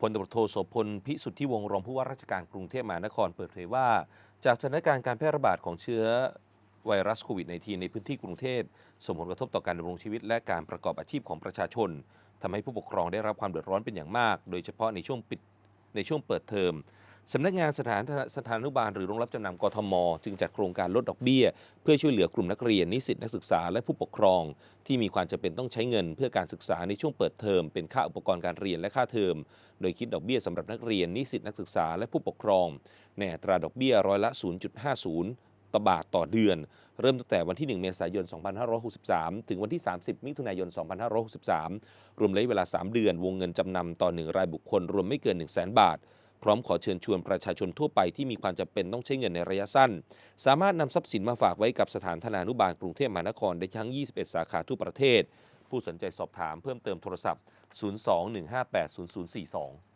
พลตำรวจโทโสพลพิสุทธิวงศ์รองผู้ว่าราชการกรุงเทพมหานครเปิดเผยว่า จากสถานการณ์การแพร่ระบาดของเชื้อไวรัสโควิด -19 ในพื้นที่กรุงเทพส่งผลกระทบต่อการดำรงชีวิตและการประกอบอาชีพของประชาชนทำให้ผู้ปกครองได้รับความเดือดร้อนเป็นอย่างมาก โดยเฉพาะในช่วงปิดในช่วงเปิดเทอม สำนักงานสถานสถานุบาลหรือโรงรับจำนำกทม จึงจัดโครงการลดดอกเบี้ย เพื่อช่วยเหลือกลุ่มนักเรียนนิสิตนักศึกษาและผู้ปกครอง ที่มีความจำเป็นต้องใช้เงินเพื่อการศึกษาในช่วงเปิดเทอมเป็นค่าอุปกรณ์การเรียนและค่าเทอม โดยคิดดอกเบี้ยสำหรับนักเรียนนิสิตนักศึกษาและผู้ปกครองในอัตราดอกเบี้ยร้อยละ 0.50ต่อบาทต่อเดือน เริ่มตั้งแต่วันที่ 1 เมษายน 2563 ถึงวันที่ 30 มิถุนายน 2563 รวมระยะเวลา 3 เดือน วงเงินจำนำต่อ 1 รายบุคคล รวมไม่เกิน 1 0 0 0 0 0 บาท พร้อมขอเชิญชวนประชาชนทั่วไปที่มีความจำเป็นต้องใช้เงินในระยะสั้น สามารถนำทรัพย์สินมาฝากไว้กับสถานธนานุบาลกรุงเทพมหานครได้ทั้ง 21 สาขาทั่วประเทศ ผู้สนใจสอบถามเพิ่มเติมโทรศัพท์ 02-158-0042